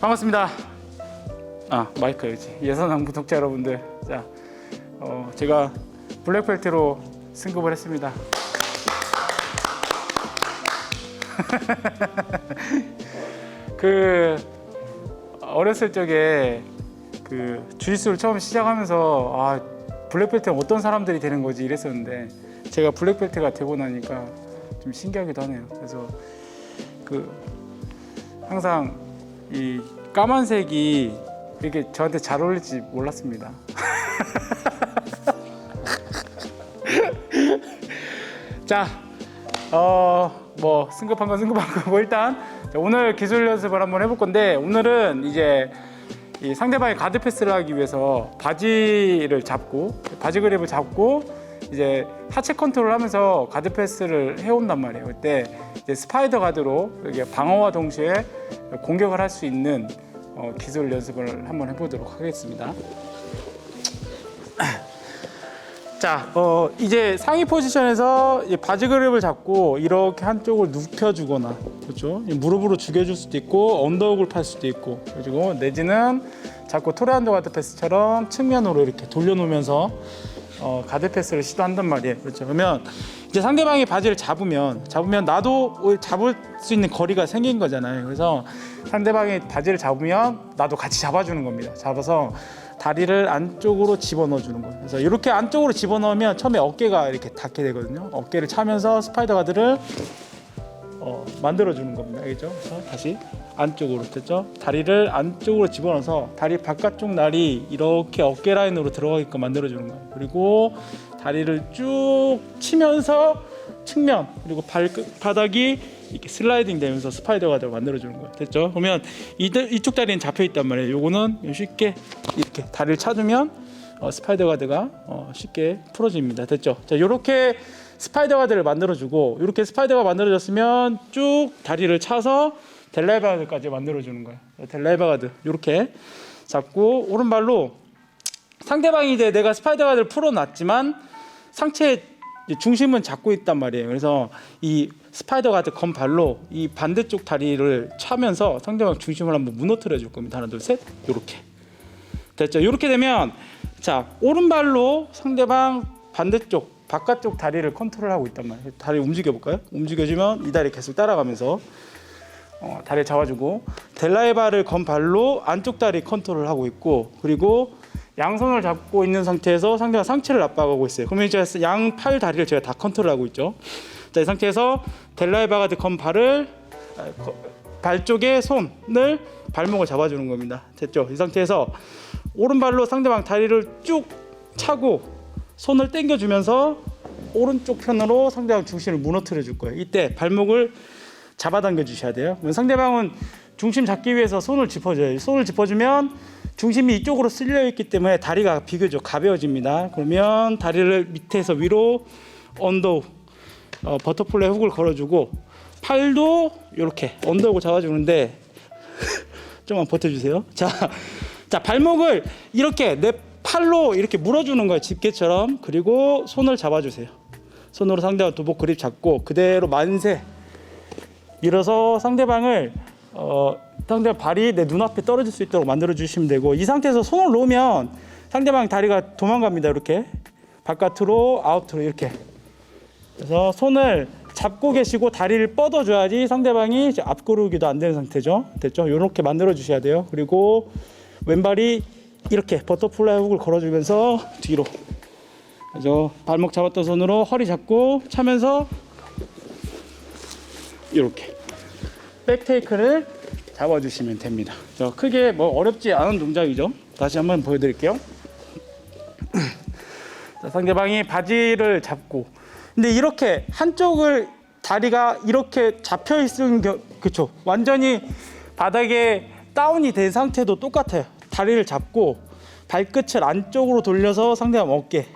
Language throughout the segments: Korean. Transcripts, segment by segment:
반갑습니다. 아 마이크 여기 예선왕 구독자 여러분들, 자, 어, 제가 블랙벨트로 승급을 했습니다. 그 어렸을 적에 그 주짓수를 처음 시작하면서 아 블랙벨트는 어떤 사람들이 되는 거지 이랬었는데 제가 블랙벨트가 되고 나니까 좀 신기하기도 하네요. 그래서 그 항상 이 까만색이 이렇게 저한테 잘 어울릴지 몰랐습니다. 자, 어, 뭐 승급한 건 승급한 거고 일단 자, 오늘 기술 연습을 한번 해볼 건데 오늘은 이제 이 상대방의 가드 패스를 하기 위해서 바지를 잡고 바지 그립을 잡고 이제 하체 컨트롤 하면서 가드 패스를 해온단 말이에요. 그때 이제 스파이더 가드로 이게 방어와 동시에 공격을 할 수 있는 어, 기술 연습을 한번 해보도록 하겠습니다. 자, 어, 이제 상위 포지션에서 이 바지 그립을 잡고 이렇게 한쪽을 눕혀주거나, 그렇죠? 이 무릎으로 죽여줄 수도 있고 언더훅을 팔 수도 있고, 그리고 내지는 자꾸 토레한도 가드 패스처럼 측면으로 이렇게 돌려놓으면서 어, 가드 패스를 시도한단 말이에요. 그렇죠? 그러면 이제 상대방이 바지를 잡으면 잡으면 나도 잡을 수 있는 거리가 생긴 거잖아요. 그래서 상대방이 바지를 잡으면 나도 같이 잡아주는 겁니다. 잡아서 다리를 안쪽으로 집어넣어 주는 거예요. 그래서 이렇게 안쪽으로 집어넣으면 처음에 어깨가 이렇게 닿게 되거든요. 어깨를 차면서 스파이더 가드를 어, 만들어 주는 겁니다. 알겠죠? 그래서 다시 안쪽으로 됐죠? 다리를 안쪽으로 집어넣어서 다리 바깥쪽 날이 이렇게 어깨 라인으로 들어가게끔 만들어 주는 거예요. 그리고 다리를 쭉 치면서 측면 그리고 발바닥이 이렇게 슬라이딩 되면서 스파이더 가드를 만들어 주는 거예요. 됐죠? 그러면 이, 이쪽 다리는 잡혀 있단 말이에요. 요거는 쉽게 이렇게 다리를 차주면 어, 스파이더 가드가 어, 쉽게 풀어집니다. 됐죠? 자, 요렇게 스파이더 가드를 만들어 주고 이렇게 스파이더가 만들어졌으면 쭉 다리를 차서 델라이바 가드까지 만들어 주는 거예요. 델라이바 가드 요렇게 잡고 오른발로 상대방이 이제 내가 스파이더 가드를 풀어놨지만 상체 중심은 잡고 있단 말이에요. 그래서 이 스파이더 가드 건 발로 이 반대쪽 다리를 차면서 상대방 중심을 한번 무너뜨려 줄 겁니다. 하나, 둘, 셋, 요렇게 됐죠. 요렇게 되면 자 오른발로 상대방 반대쪽 바깥쪽 다리를 컨트롤하고 있단 말이에요. 다리 움직여 볼까요? 움직여주면 이 다리 계속 따라가면서 어, 다리 잡아주고 델라이바를 건 발로 안쪽 다리 컨트롤하고 있고 그리고 양손을 잡고 있는 상태에서 상대가 상체를 압박하고 있어요. 그러면 이제 양 팔 다리를 제가 다 컨트롤하고 있죠. 자, 이 상태에서 델라이바가 건 발을 아, 거- 발 쪽에 손을 발목을 잡아주는 겁니다. 됐죠? 이 상태에서 오른발로 상대방 다리를 쭉 차고 손을 당겨주면서 오른쪽 편으로 상대방 중심을 무너뜨려 줄 거예요. 이때 발목을 잡아당겨 주셔야 돼요. 상대방은 중심 잡기 위해서 손을 짚어줘요. 손을 짚어주면 중심이 이쪽으로 쓸려 있기 때문에 다리가 비교적 가벼워집니다. 그러면 다리를 밑에서 위로 언더 어, 버터플라이 훅을 걸어주고 팔도 이렇게 언더훅을 잡아주는데 좀만 버텨주세요. 자, 자 발목을 이렇게 내 팔로 이렇게 물어주는 거예요. 집게처럼. 그리고 손을 잡아주세요. 손으로 상대방 도복 그립 잡고 그대로 만세 밀어서 상대방을 어, 상대방 발이 내 눈앞에 떨어질 수 있도록 만들어 주시면 되고 이 상태에서 손을 놓으면 상대방 다리가 도망갑니다. 이렇게 바깥으로 아웃으로 이렇게 그래서 손을 잡고 계시고 다리를 뻗어줘야지 상대방이 앞구르기도 안 되는 상태죠. 됐죠? 이렇게 만들어 주셔야 돼요. 그리고 왼발이 이렇게 버터플라이 훅을 걸어주면서 뒤로. 그래서 발목 잡았던 손으로 허리 잡고 차면서 이렇게 백테이크를 잡아주시면 됩니다. 저 크게 뭐 어렵지 않은 동작이죠. 다시 한번 보여드릴게요. 자, 상대방이 바지를 잡고 근데 이렇게 한쪽을 다리가 이렇게 잡혀 있는 겨, 그쵸 완전히 바닥에 다운이 된 상태도 똑같아요 다리를 잡고 발끝을 안쪽으로 돌려서 상대방 어깨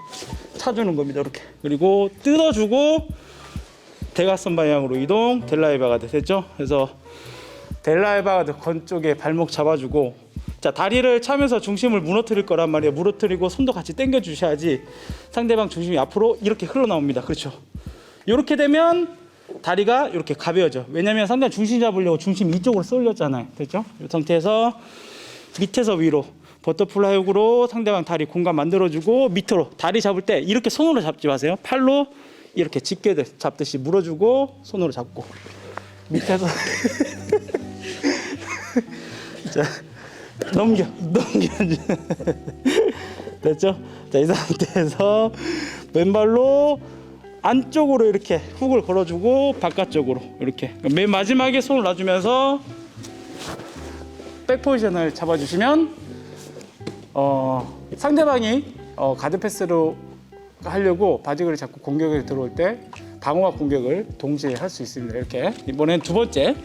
차주는 겁니다 이렇게 그리고 뜯어주고 대각선 방향으로 이동 델라이바가 됐죠 그래서 델라이바가 건 쪽에 발목 잡아주고 자 다리를 차면서 중심을 무너뜨릴 거란 말이에요 무너뜨리고 손도 같이 당겨 주셔야지 상대방 중심이 앞으로 이렇게 흘러나옵니다 그렇죠 이렇게 되면 다리가 이렇게 가벼워져. 왜냐면 상대 중심 잡으려고 중심 이쪽으로 쏠렸잖아요. 됐죠? 이 상태에서 밑에서 위로 버터플라이 훅으로 상대방 다리 공간 만들어주고 밑으로 다리 잡을 때 이렇게 손으로 잡지 마세요. 팔로 이렇게 집게 잡듯이 물어주고 손으로 잡고 밑에서 자 넘겨 넘겨 됐죠? 자 이 상태에서 왼발로 안쪽으로 이렇게 훅을 걸어주고 바깥쪽으로 이렇게 맨 마지막에 손을 놔주면서 백 포지션을 잡아주시면 어, 상대방이 어, 가드 패스로 하려고 바지그를 잡고 공격에 들어올 때 방어와 공격을 동시에 할 수 있습니다. 이렇게 이번엔 두 번째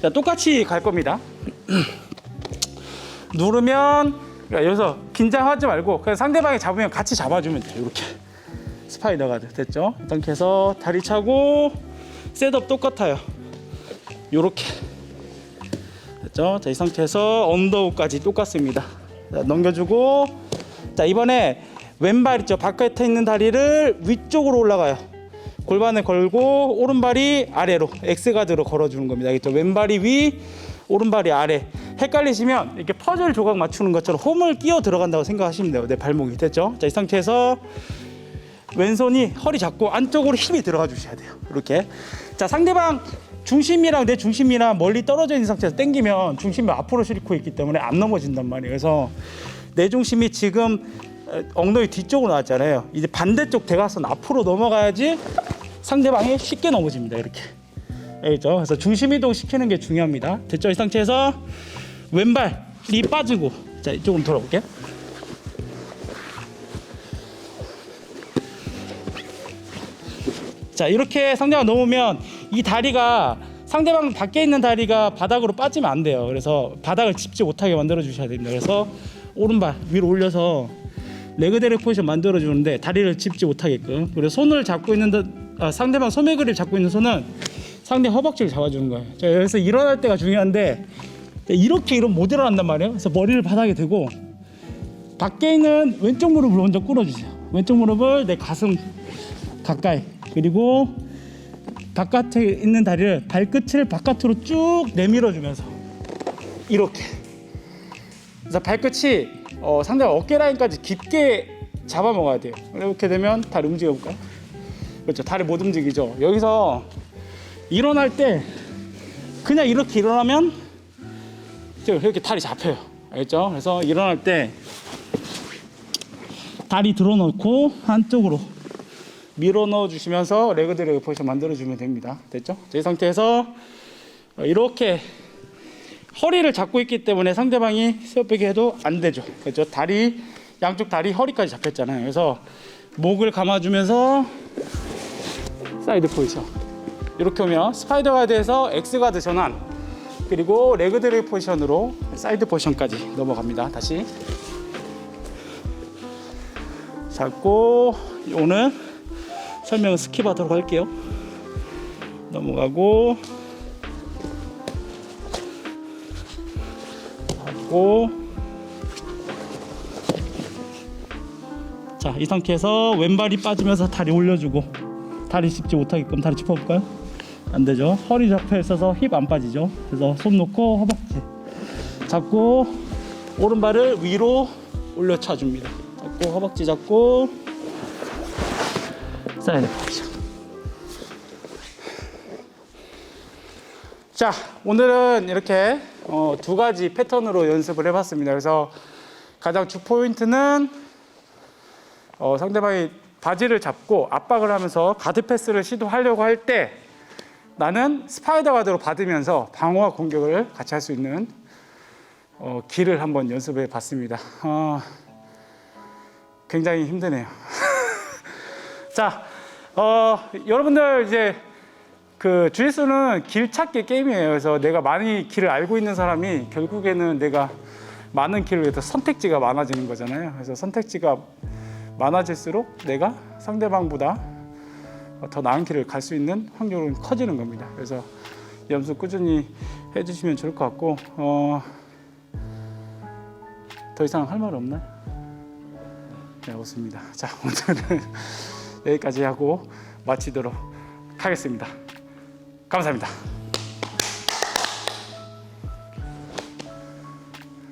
자, 똑같이 갈 겁니다. 누르면 여기서 긴장하지 말고 그냥 상대방이 잡으면 같이 잡아주면 돼요. 이렇게 스파이더 가드 됐죠? 이렇게 해서 다리 차고 셋업 똑같아요. 이렇게 됐죠? 자, 이 상태에서 언더우까지 똑같습니다. 자, 넘겨주고 자 이번에 왼발 있죠? 바깥에 있는 다리를 위쪽으로 올라가요. 골반을 걸고 오른발이 아래로 X 가드로 걸어주는 겁니다. 알겠죠? 왼발이 위, 오른발이 아래. 헷갈리시면 이렇게 퍼즐 조각 맞추는 것처럼 홈을 끼워 들어간다고 생각하시면 돼요. 내 발목이 됐죠? 자 이 상태에서 왼손이 허리 잡고 안쪽으로 힘이 들어가 주셔야 돼요. 이렇게. 자, 상대방 중심이랑 내 중심이랑 멀리 떨어져 있는 상태에서 당기면 중심이 앞으로 싣고 있기 때문에 안 넘어진단 말이에요. 그래서 내 중심이 지금 어, 엉덩이 뒤쪽으로 나왔잖아요. 이제 반대쪽 대각선 앞으로 넘어가야지 상대방이 쉽게 넘어집니다. 이렇게. 알겠죠? 그래서 중심 이동 시키는 게 중요합니다. 됐죠? 이 상태에서 왼발이 빠지고 자, 이쪽으로 돌아볼게요. 자 이렇게 상대방 넘으면 이 다리가 상대방 밖에 있는 다리가 바닥으로 빠지면 안 돼요. 그래서 바닥을 짚지 못하게 만들어 주셔야 됩니다. 그래서 오른발 위로 올려서 레그데르 포지션 만들어 주는데 다리를 짚지 못하게끔. 그리고 손을 잡고 있는 듯, 아, 상대방 소매 그립 잡고 있는 손은 상대 허벅지를 잡아주는 거예요. 자, 그래서 일어날 때가 중요한데 이렇게 이러면 못 일어난단 말이에요. 그래서 머리를 바닥에 대고 밖에 있는 왼쪽 무릎을 먼저 꿇어주세요. 왼쪽 무릎을 내 가슴 가까이 그리고 바깥에 있는 다리를 발끝을 바깥으로 쭉 내밀어 주면서 이렇게. 그래서 발끝이 어, 상대방 어깨 라인까지 깊게 잡아먹어야 돼요. 이렇게 되면 다리 움직여 볼까요? 그렇죠. 다리 못 움직이죠. 여기서 일어날 때 그냥 이렇게 일어나면 이렇게 다리 잡혀요. 알겠죠? 그래서 일어날 때 다리 들어놓고 한쪽으로 밀어 넣어 주시면서 레그 드래그 포지션 만들어 주면 됩니다. 됐죠? 자, 이 상태에서 어, 이렇게 허리를 잡고 있기 때문에 상대방이 세워빼기 해도 안 되죠. 그렇죠? 다리 양쪽 다리 허리까지 잡혔잖아요. 그래서 목을 감아주면서 사이드 포지션 이렇게 오면 스파이더 가드에서 X 가드 전환 그리고 레그 드래그 포지션으로 사이드 포지션까지 넘어갑니다. 다시 잡고 오늘 설명은 스킵하도록 할게요. 넘어가고 하고 자, 이 상태에서 왼발이 빠지면서 다리 올려주고 다리 짚지 못하게끔 다리 짚어볼까요? 안 되죠. 허리 잡혀 있어서 힙 안 빠지죠. 그래서 손 놓고 허벅지 잡고 오른발을 위로 올려 차줍니다. 잡고 허벅지 잡고 사이드 포지션. 자, 오늘은 이렇게 어, 두 가지 패턴으로 연습을 해봤습니다. 그래서 가장 주 포인트는 어, 상대방이 바지를 잡고 압박을 하면서 가드 패스를 시도하려고 할 때 나는 스파이더 가드로 받으면서 방어와 공격을 같이 할 수 있는 어, 길을 한번 연습해 봤습니다. 어, 굉장히 힘드네요. 자, 어, 여러분들 이제 그 주짓수는 길 찾기 게임이에요. 그래서 내가 많이 길을 알고 있는 사람이 결국에는 내가 많은 길을 위해서 선택지가 많아지는 거잖아요. 그래서 선택지가 많아질수록 내가 상대방보다 더 나은 길을 갈 수 있는 확률은 커지는 겁니다. 그래서 연습 꾸준히 해주시면 좋을 것 같고 어, 더 이상 할 말 없나요? 네, 없습니다. 자, 오늘은 여기까지 하고 마치도록 하겠습니다. 감사합니다.